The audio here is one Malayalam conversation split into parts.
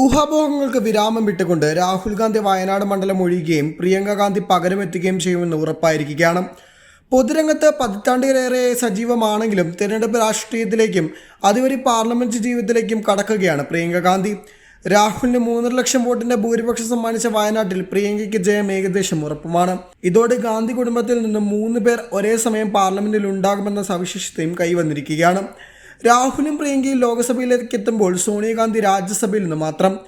ഊഹാപോഹങ്ങൾക്ക് വിരാമം വിട്ടുകൊണ്ട് രാഹുൽ ഗാന്ധി വയനാട് മണ്ഡലം ഒഴിയുകയും പ്രിയങ്ക ഗാന്ധി പകരമെത്തുകയും ചെയ്യുമെന്ന് ഉറപ്പായിരിക്കുകയാണ്. പൊതുരംഗത്ത് പതിറ്റാണ്ടിലേറെ സജീവമാണെങ്കിലും തിരഞ്ഞെടുപ്പ് രാഷ്ട്രീയത്തിലേക്കും അതുവഴി പാർലമെന്റ് ജീവിതത്തിലേക്കും കടക്കുകയാണ് പ്രിയങ്ക ഗാന്ധി. രാഹുലിന് മൂന്നര ലക്ഷം വോട്ടിന്റെ ഭൂരിപക്ഷം സമ്മാനിച്ച വയനാട്ടിൽ പ്രിയങ്കയ്ക്ക് ജയം ഏകദേശം ഉറപ്പുമാണ്. ഇതോടെ ഗാന്ധി കുടുംബത്തിൽ നിന്നും മൂന്ന് പേർ ഒരേ സമയം പാർലമെന്റിൽ ഉണ്ടാകുമെന്ന സവിശേഷതയും കൈവന്നിരിക്കുകയാണ്. രാഹുലും പ്രിയങ്കയും ലോക്സഭയിലേക്ക് എത്തുമ്പോൾ സോണിയാഗാന്ധി രാജ്യസഭയിൽ നിന്ന് മാത്രം.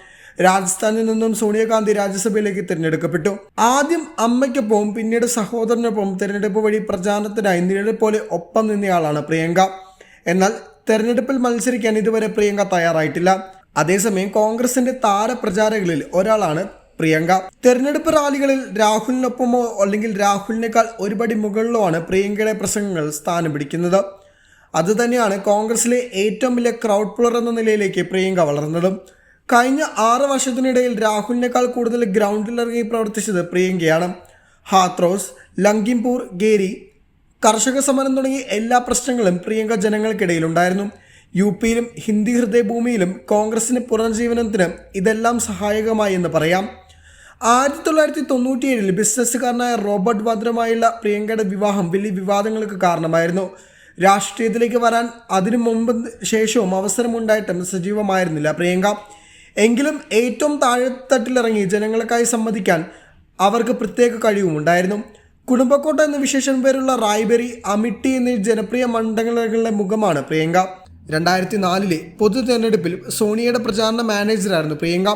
രാജസ്ഥാനിൽ നിന്നും സോണിയാഗാന്ധി രാജ്യസഭയിലേക്ക് തിരഞ്ഞെടുക്കപ്പെട്ടു. ആദ്യം അമ്മയ്ക്കൊപ്പവും പിന്നീട് സഹോദരനൊപ്പം തിരഞ്ഞെടുപ്പ് വഴി പ്രചാരണത്തിനായി നിഴൽ പോലെ ഒപ്പം നിന്നയാളാണ് പ്രിയങ്ക. എന്നാൽ തെരഞ്ഞെടുപ്പിൽ മത്സരിക്കാൻ ഇതുവരെ പ്രിയങ്ക തയ്യാറായിട്ടില്ല. അതേസമയം കോൺഗ്രസിന്റെ താരപ്രചാരകളിൽ ഒരാളാണ് പ്രിയങ്ക. തെരഞ്ഞെടുപ്പ് റാലികളിൽ രാഹുലിനൊപ്പമോ അല്ലെങ്കിൽ രാഹുലിനേക്കാൾ ഒരുപടി മുകളിലോ ആണ് പ്രിയങ്കയുടെ പ്രസംഗങ്ങൾ സ്ഥാനം പിടിക്കുന്നത്. അതുതന്നെയാണ് കോൺഗ്രസിലെ ഏറ്റവും വലിയ ക്രൗഡ് പുളർ എന്ന നിലയിലേക്ക് പ്രിയങ്ക വളർന്നതും. കഴിഞ്ഞ ആറ് വർഷത്തിനിടയിൽ രാഹുലിനേക്കാൾ കൂടുതൽ ഗ്രൗണ്ടിലിറങ്ങി പ്രവർത്തിച്ചത് പ്രിയങ്കയാണ്. ഹാത്രോസ് ലങ്കിംപൂർ ഗേരി കർഷക സമരം തുടങ്ങി എല്ലാ പ്രശ്നങ്ങളും പ്രിയങ്ക ജനങ്ങൾക്കിടയിലുണ്ടായിരുന്നു. യു പിയിലും ഹിന്ദി ഹൃദയഭൂമിയിലും കോൺഗ്രസിന് പുനർജീവനത്തിന് ഇതെല്ലാം സഹായകമായി എന്ന് പറയാം. ആയിരത്തി തൊള്ളായിരത്തി തൊണ്ണൂറ്റിയേഴിൽ ബിസിനസ്സുകാരനായ റോബർട്ട് വാദ്രമായുള്ള പ്രിയങ്കയുടെ വിവാഹം വലിയ വിവാദങ്ങൾക്ക് കാരണമായിരുന്നു. രാഷ്ട്രീയത്തിലേക്ക് വരാൻ അതിനു മുമ്പ് ശേഷവും അവസരമുണ്ടായിട്ടും സജീവമായിരുന്നില്ല. പ്രിയങ്ക എങ്കിലും ഏറ്റവും താഴെത്തട്ടിലിറങ്ങി ജനങ്ങൾക്കായി സംവദിക്കാൻ അവർക്ക് പ്രത്യേക കഴിവുമുണ്ടായിരുന്നു. കുടുംബക്കോട്ട എന്ന വിശേഷം പേരുള്ള റായ്ബെറി അമിട്ടി എന്നീ ജനപ്രിയ മണ്ഡലങ്ങളുടെ മുഖമാണ് പ്രിയങ്ക. രണ്ടായിരത്തി നാലിലെ പൊതു തെരഞ്ഞെടുപ്പിൽ സോണിയയുടെ പ്രചാരണ മാനേജറായിരുന്നു പ്രിയങ്ക.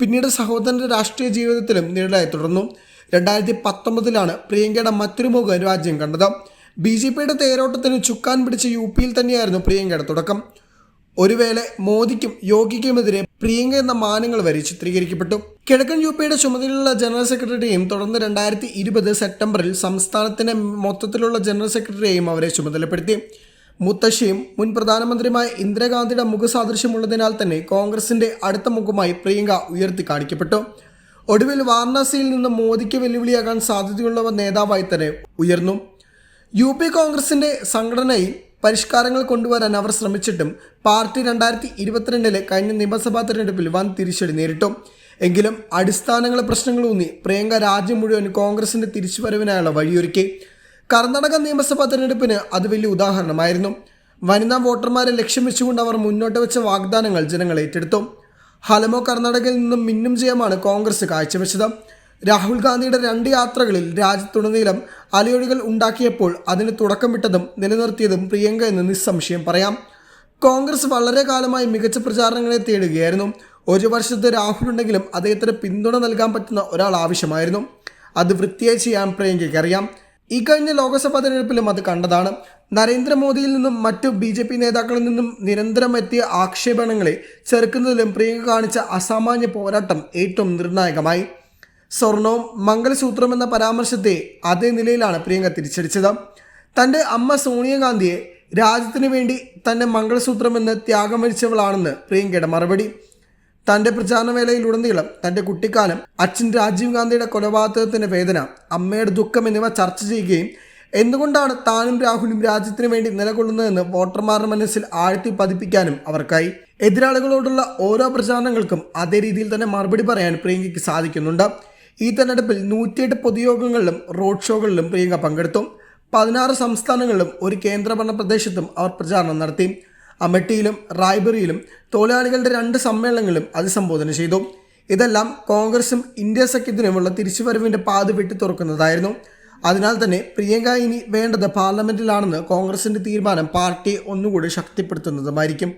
പിന്നീട് സഹോദരന്റെ രാഷ്ട്രീയ ജീവിതത്തിലും നിഴലായി തുടർന്നു. രണ്ടായിരത്തി പത്തൊമ്പതിലാണ് പ്രിയങ്കയുടെ മറ്റൊരു മുഖം രാജ്യം കണ്ടത്. ബി ജെ പിയുടെ തേരോട്ടത്തിന് ചുക്കാൻ പിടിച്ച യു പിയിൽ തന്നെയായിരുന്നു പ്രിയങ്കയുടെ തുടക്കം. ഒരു വേള മോദിക്കും യോഗിക്കുമെതിരെ പ്രിയങ്ക എന്ന മാനങ്ങൾ വരെ ചിത്രീകരിക്കപ്പെട്ടു. കിഴക്കൻ യു പിയുടെ ചുമതലയുള്ള ജനറൽ സെക്രട്ടറിയെയും തുടർന്ന് രണ്ടായിരത്തി ഇരുപത് സെപ്റ്റംബറിൽ സംസ്ഥാനത്തിന്റെ മൊത്തത്തിലുള്ള ജനറൽ സെക്രട്ടറിയെയും അവരെ ചുമതലപ്പെടുത്തി. മുത്തശ്ശിയും മുൻ പ്രധാനമന്ത്രിയുമായ ഇന്ദിരാഗാന്ധിയുടെ മുഖസാദൃശ്യമുള്ളതിനാൽ തന്നെ കോൺഗ്രസിന്റെ അടുത്ത മുഖമായി പ്രിയങ്ക ഉയർത്തി കാണിക്കപ്പെട്ടു. ഒടുവിൽ വാരണാസിയിൽ നിന്ന് മോദിക്ക് വെല്ലുവിളിയാകാൻ സാധ്യതയുള്ള നേതാവായി തന്നെ ഉയർന്നു. യു പി കോൺഗ്രസിന്റെ സംഘടനയിൽ പരിഷ്കാരങ്ങൾ കൊണ്ടുവരാൻ അവർ ശ്രമിച്ചിട്ടും പാർട്ടി രണ്ടായിരത്തി ഇരുപത്തിരണ്ടിലെ കഴിഞ്ഞ നിയമസഭാ തെരഞ്ഞെടുപ്പിൽ വൻ തിരിച്ചടി നേരിട്ടു. എങ്കിലും അടിസ്ഥാനങ്ങളെ പ്രശ്നങ്ങളൂന്നി പ്രിയങ്ക രാജ്യം മുഴുവൻ കോൺഗ്രസിന്റെ തിരിച്ചുവരവിനായുള്ള വഴിയൊരുക്കി. കർണാടക നിയമസഭാ തെരഞ്ഞെടുപ്പിന് അത് വലിയ ഉദാഹരണമായിരുന്നു. വനിതാ വോട്ടർമാരെ ലക്ഷ്യം വെച്ചുകൊണ്ട് അവർ മുന്നോട്ട് വെച്ച വാഗ്ദാനങ്ങൾ ജനങ്ങൾ ഏറ്റെടുത്തു. ഹലമോ കർണാടകയിൽ നിന്നും മിന്നും ജയമാണ് കോൺഗ്രസ് കാഴ്ചവെച്ചത്. രാഹുൽ ഗാന്ധിയുടെ രണ്ട് യാത്രകളിൽ രാജ്യത്തുടനീളം അലയൊഴികൾ ഉണ്ടാക്കിയപ്പോൾ അതിന് തുടക്കമിട്ടതും നിലനിർത്തിയതും പ്രിയങ്ക എന്ന് നിസ്സംശയം പറയാം. കോൺഗ്രസ് വളരെ കാലമായി മികച്ച പ്രചാരണങ്ങളെ തേടുകയായിരുന്നു. ഒരു വർഷത്തെ രാഹുൽ ഉണ്ടെങ്കിലും അദ്ദേഹത്തിന് പിന്തുണ നൽകാൻ പറ്റുന്ന ഒരാൾ ആവശ്യമായിരുന്നു. അത് വൃത്തിയായി ചെയ്യാൻ പ്രിയങ്കയ്ക്ക് അറിയാം. ഈ കഴിഞ്ഞ ലോക്സഭാ തെരഞ്ഞെടുപ്പിലും അത് കണ്ടതാണ്. നരേന്ദ്രമോദിയിൽ നിന്നും മറ്റു ബി ജെ പി നേതാക്കളിൽ നിന്നും നിരന്തരം എത്തിയ ആക്ഷേപണങ്ങളെ ചെറുക്കുന്നതിലും പ്രിയങ്ക കാണിച്ച അസാമാന്യ പോരാട്ടം ഏറ്റവും നിർണായകമായി. സ്വർണവും മംഗലസൂത്രം എന്ന പരാമർശത്തെ അതേ നിലയിലാണ് പ്രിയങ്ക തിരിച്ചടിച്ചത്. തന്റെ അമ്മ സോണിയാഗാന്ധിയെ രാജ്യത്തിനു വേണ്ടി തന്റെ മംഗളസൂത്രം എന്ന് ത്യാഗം വരിച്ചവളാണെന്ന് പ്രിയങ്കയുടെ മറുപടി. തന്റെ പ്രചാരണവേളയിലുടനീളം തന്റെ കുട്ടിക്കാലം അച്ഛൻ രാജീവ് ഗാന്ധിയുടെ കൊലപാതകത്തിന്റെ വേദന അമ്മയുടെ ദുഃഖം എന്നിവ ചർച്ച ചെയ്യുകയും എന്തുകൊണ്ടാണ് താനും രാഹുലും രാജ്യത്തിനു വേണ്ടി നിലകൊള്ളുന്നതെന്ന് വോട്ടർമാരുടെ മനസ്സിൽ ആഴ്ത്തി പതിപ്പിക്കാനും അവർക്കായി. എതിരാളികളോടുള്ള ഓരോ പ്രചാരണങ്ങൾക്കും അതേ രീതിയിൽ തന്നെ മറുപടി പറയാൻ പ്രിയങ്കയ്ക്ക് സാധിക്കുന്നുണ്ട്. ഈ തെരഞ്ഞെടുപ്പിൽ നൂറ്റിയെട്ട് പൊതുയോഗങ്ങളിലും റോഡ് ഷോകളിലും പ്രിയങ്ക പങ്കെടുത്തു. പതിനാറ് സംസ്ഥാനങ്ങളിലും ഒരു കേന്ദ്രഭരണ പ്രദേശത്തും അവർ പ്രചാരണം നടത്തി. അമട്ടിയിലും റായ്ബറിയിലും തൊഴിലാളികളുടെ രണ്ട് സമ്മേളനങ്ങളും അഭിസംബോധന ചെയ്തു. ഇതെല്ലാം കോൺഗ്രസും ഇന്ത്യ സഖ്യത്തിനുമുള്ള തിരിച്ചുവരവിന്റെ പാത വെട്ടി തുറക്കുന്നതായിരുന്നു. അതിനാൽ തന്നെ പ്രിയങ്ക ഇനി വേണ്ടത് പാർലമെന്റിലാണെന്ന് കോൺഗ്രസിന്റെ തീരുമാനം പാർട്ടിയെ ഒന്നുകൂടി ശക്തിപ്പെടുത്തുന്നതുമായിരിക്കും.